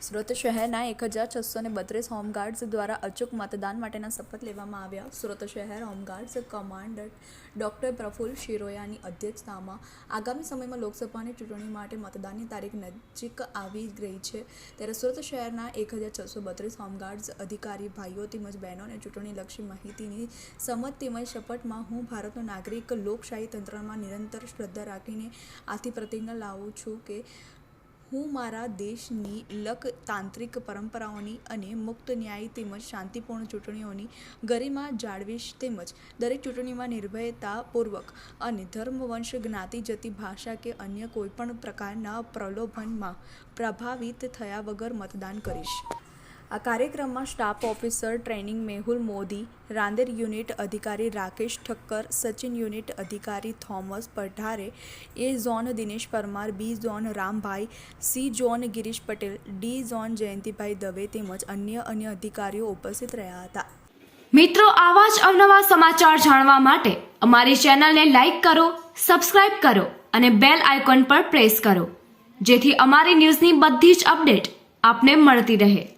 સુરત શહેરના એક હજાર છસો ને બત્રીસ હોમગાર્ડ્સ દ્વારા અચૂક મતદાન માટેના શપથ લેવામાં આવ્યા. સુરત શહેર home guards commander doctor Praful શિરોયાની અધ્યક્ષતામાં આગામી સમયમાં લોકસભાની ચૂંટણી માટે મતદાનની તારીખ નજીક આવી રહી છે. ત્યારે સુરત શહેરના એક હજાર છસો બત્રીસ હોમગાર્ડ્સ અધિકારી, ભાઈઓ તેમજ બહેનોને ચૂંટણીલક્ષી માહિતીની સમજ તેમજ શપથમાં હું ભારતનો નાગરિક લોકશાહી તંત્રમાં નિરંતર શ્રદ્ધા રાખીને આથી પ્રતિજ્ઞા લાવું છું કે હું મારા દેશની લક, તાંત્રિક પરંપરાઓની અને મુક્ત ન્યાયી તેમજ શાંતિપૂર્ણ ચૂંટણીઓની ગરિમા જાળવીશ તેમજ દરેક ચૂંટણીમાં નિર્ભયતાપૂર્વક અને ધર્મ વંશ જ્ઞાતિ જતી ભાષા કે અન્ય કોઈપણ પ્રકારના પ્રલોભનમાં પ્રભાવિત થયા વગર મતદાન કરીશ. આ કાર્યક્રમમાં staff officer training Mehul Modi, Rander unit અધિકારી રાકેશ ઠક્કર, સચિન યુનિટ અધિકારી Thomas Padhare, A zone Dinesh Parmar, B zone Rambhai, C zone Girish Patel, D zone Jayantibhai Dave તેમજ અન્ય અન્ય અધિકારીઓ ઉપસ્થિત રહ્યા હતા. મિત્રો, આવા જ અવનવા સમાચાર જાણવા માટે અમારી ચેનલને લાઈક કરો, સબસ્ક્રાઇબ કરો અને બેલ આઇકોન પર પ્રેસ કરો, જેથી અમારી ન્યૂઝની બધી જ અપડેટ આપને મળતી રહે.